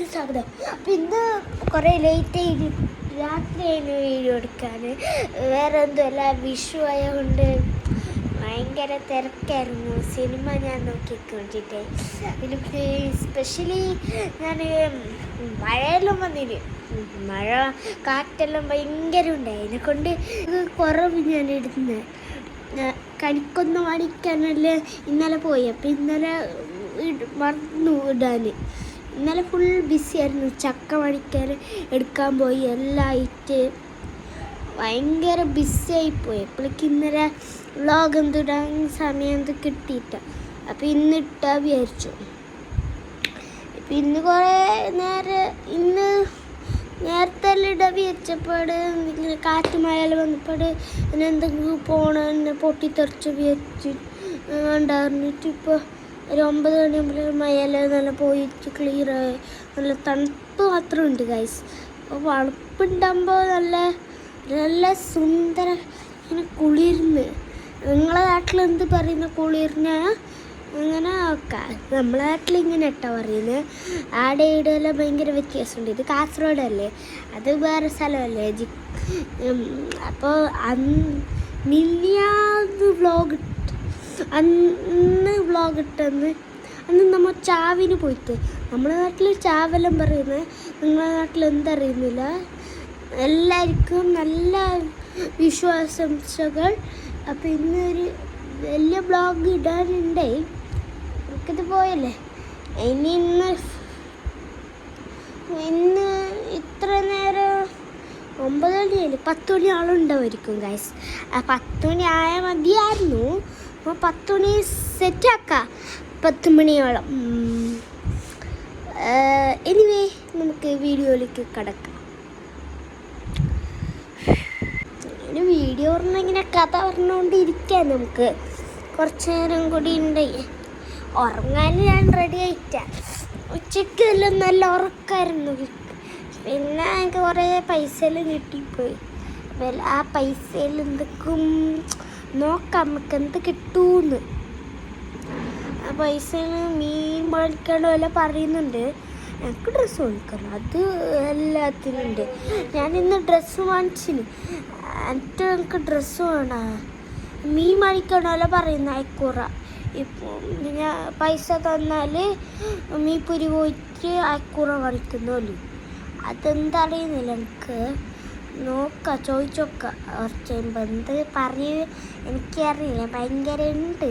എല്ലാവർക്കും സ്വാഗതം അപ്പം ഇന്ന് കുറേ ലേറ്റ് ആയി രാത്രി ആയിരുന്നു വീഡിയോ എടുക്കാൻ വേറെ എന്തുമല്ല വിഷു ആയതുകൊണ്ട് ഭയങ്കര തിരക്കായിരുന്നു. സിനിമ ഞാൻ നോക്കിക്കൊണ്ടിട്ട്. പിന്നെ സ്പെഷ്യലി ഞാൻ മഴയെല്ലാം വന്നിന്. മഴ കാറ്റെല്ലാം ഭയങ്കര ഉണ്ടായി. അതിനെ കൊണ്ട് കുറവ് ഞാൻ ഇടുന്നത് കണിക്കൊന്ന് മണിക്കാനല്ലേ ഇന്നലെ പോയി. അപ്പം ഇന്നലെ മറന്നു ഇടാൻ ഇന്നലെ ഫുൾ ബിസി ആയിരുന്നു. ചക്ക മണിക്കാൻ എടുക്കാൻ പോയി എല്ലാം ആയിട്ട്. ഭയങ്കര ബിസി ആയിപ്പോയി അപ്പോഴേക്ക് ഇന്നലെ വ്ളോഗ് എന്തിടാൻ സമയം എന്ത് കിട്ടിയിട്ട. അപ്പം ഇന്ന് ഇട്ടാ വിചാരിച്ചു. ഇപ്പം ഇന്ന് കുറേ നേരം ഇന്ന് നേരത്തെ ഇട വിചാരിച്ചപ്പോൾ ഇങ്ങനെ കാറ്റ് മഴയെല്ലാം വന്നപ്പോൾ പിന്നെ എന്തെങ്കിലും പോണെന്നെ പൊട്ടിത്തെറിച്ച് വിചാരിച്ചു ഉണ്ടായിരുന്നിട്ട് ഇപ്പോൾ ഒരു ഒമ്പത് മണിയാകുമ്പോൾ മയല നല്ല പോയിട്ട് ക്ലിയർ ആയി. നല്ല തണുപ്പ് മാത്രം ഉണ്ട് ഗൈസ് അപ്പോൾ വളപ്പുണ്ടാകുമ്പോൾ നല്ല നല്ല സുന്ദര ഇങ്ങനെ കുളിർന്ന് നിങ്ങളെ നാട്ടിൽ എന്ത് പറയുന്ന കുളിർന്ന അങ്ങനെ ഒക്കെ. നമ്മളെ നാട്ടിൽ ഇങ്ങനെ ഇട്ടാ പറയുന്നത് ആടെ ഇടെല്ലാം ഭയങ്കര വ്യത്യാസമുണ്ട്. ഇത് കാസർഗോഡല്ലേ? അത് വേറെ സ്ഥലമല്ലേ? ജി അപ്പോൾ അന്ന് നിന്നിയാന്ന് വ്ലോഗ് അന്ന് വ്ലോഗ് ഇട്ടെന്ന്. അന്ന് നമ്മൾ ചാവിന് പോയിട്ട്. നമ്മുടെ നാട്ടിൽ ചാവെല്ലാം പറയുന്നത് നിങ്ങളുടെ നാട്ടിൽ എന്തറിയുന്നില്ല. എല്ലാവർക്കും നല്ല വിശ്വാസംശകൾ. അപ്പോൾ ഇന്നൊരു വലിയ ബ്ലോഗ് ഇടാനുണ്ടേ. നമുക്കിത് പോയല്ലേ? ഇനി ഇന്ന് ഇന്ന് ഇത്ര നേരം ഒമ്പത് മണിയല്ലേ? പത്ത് മണി ആളുണ്ടാവുമായിരിക്കും ഗൈസ് പത്ത് മണി ആയാൽ മതിയായിരുന്നു അപ്പോൾ പത്ത് മണി സെറ്റാക്കാം പത്ത് മണിയോളം എനിവേ നമുക്ക് വീഡിയോയിലേക്ക് കിടക്കാം. ഇങ്ങനെ വീഡിയോ പറഞ്ഞാൽ ഇങ്ങനെ കഥ പറഞ്ഞുകൊണ്ടിരിക്കാം നമുക്ക്. കുറച്ച് നേരം കൂടി ഉണ്ട്. ഉറങ്ങാൻ ഞാൻ റെഡി ആയിട്ടാ. ഉച്ചയ്ക്ക് എല്ലാം നല്ല ഉറക്കമായിരുന്നു പിന്നെ എനിക്ക് കുറേ പൈസ എല്ലാം കിട്ടിപ്പോയി ആ പൈസയിൽ എന്തൊക്കും നോക്കാം നമുക്ക് എന്ത് കിട്ടൂന്ന്. ആ പൈസ മീൻ മേടിക്കണോ എല്ലാം പറയുന്നുണ്ട്. എനിക്ക് ഡ്രസ്സ് മേടിക്കണം അത് എല്ലാത്തിനും ഉണ്ട് ഞാൻ ഇന്ന് ഡ്രസ്സ് വാങ്ങിച്ചിന്. എന്നിട്ട് എനിക്ക് ഡ്രസ്സ് വേണം. മീൻ മേടിക്കണമല്ലോ പറയുന്ന അയക്കൂറ. ഇപ്പോൾ ഞാൻ പൈസ തന്നാൽ പുരി പോയിട്ട് അയക്കൂറ വാങ്ങിക്കുന്നുള്ളൂ അതെന്തറിയുന്നില്ല എനിക്ക് നോക്കാം ചോദിച്ചോക്ക. കുറച്ച് എന്ത് പറയൂ. എനിക്കറിയില്ല ഭയങ്കര ഉണ്ട്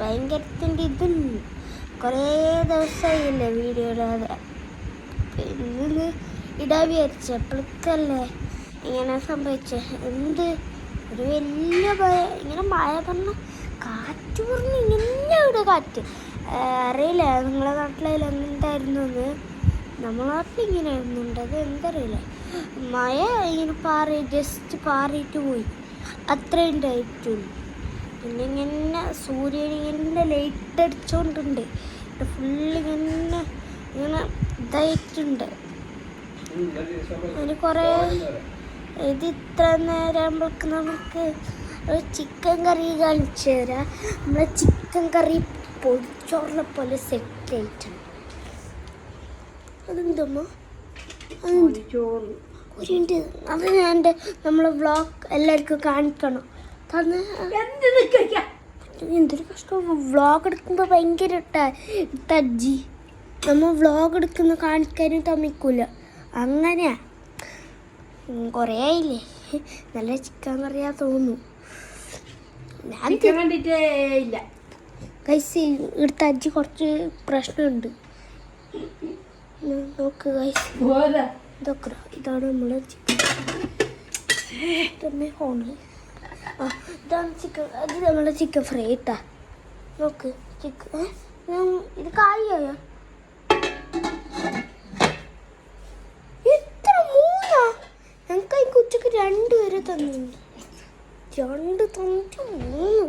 ഭയങ്കരത്തിന്റെ ഇതുണ്ട് കുറേ ദിവസമായില്ലേ വീഡിയോ ഇടാതെ ഇടാ ഇടാൻ വിചാരിച്ചപ്പോഴേക്കല്ലേ ഇങ്ങനെ സംഭവിച്ചത് എന്ത്? ഒരു വലിയ ഭയ ഇങ്ങനെ മഴ പറഞ്ഞ കാറ്റ് പറഞ്ഞ് ഇങ്ങനെ ഇവിടെ കാറ്റ്. അറിയില്ല നിങ്ങളെ നാട്ടിലെ എന്തായിരുന്നു എന്ന്. നമ്മളെ നാട്ടിൽ ഇങ്ങനെ ആയിരുന്നുണ്ട് അത് എന്തറിയില്ല മഴ ഇങ്ങനെ പാറി ജസ്റ്റ് പാറിയിട്ട് പോയി. അത്രയും ഉണ്ടായിട്ടുള്ളൂ. പിന്നെ ഇങ്ങനെ സൂര്യൻ ഇങ്ങനെ ലൈറ്റ് അടിച്ചുകൊണ്ടുണ്ട് ഫുള്ള് ഇങ്ങനെ ഇങ്ങനെ ഇതായിട്ടുണ്ട്. അതിന് കുറേ ഇത് ഇത്ര നേരം ആകുമ്പോഴേക്ക് നമുക്ക് ഒരു ചിക്കൻ കറി കാണിച്ചു തരാം. നമ്മളെ ചിക്കൻ കറി പൊടിച്ചോറിനെ പോലെ സെറ്റ് ആയിട്ടുണ്ട്. അതെന്തമ്മ? അത് ഞാൻ നമ്മളെ വ്ളോഗ് എല്ലാവർക്കും കാണിക്കണം. തന്നെ എന്തൊരു കഷ്ടം. വ്ളോഗ് എടുക്കുമ്പോൾ ഭയങ്കര തജ്ജി നമ്മൾ വ്ളോഗ് എടുക്കുന്ന കാണിക്കാനും തമ്മിക്കൂല. അങ്ങനെയാ. കുറേ ആയില്ലേ? നല്ല ചിക്കൻ കറിയാ തോന്നുന്നു. ഞാൻ കൈസ് ഇവിടുത്തെ അജ്ജി കുറച്ച് പ്രശ്നമുണ്ട്. പോരാ ഇതൊക്കെ ഇതാണ് നമ്മളെ ചിക്കൻ തന്നെ ഫോണ് ആ ഇതാണ് ചിക്കൻ അത് നമ്മളെ ചിക്കൻ ഫ്രൈ ഇട്ടാ നോക്ക് ചിക്കൻ ഇത് കാലിയായോ? എത്ര മൂന്നാ? ഞങ്ങൾക്ക് ഈ ഉച്ചയ്ക്ക് രണ്ട് വരെ തന്നിട്ടുണ്ട്. രണ്ട് തന്നിട്ട് മൂന്ന്.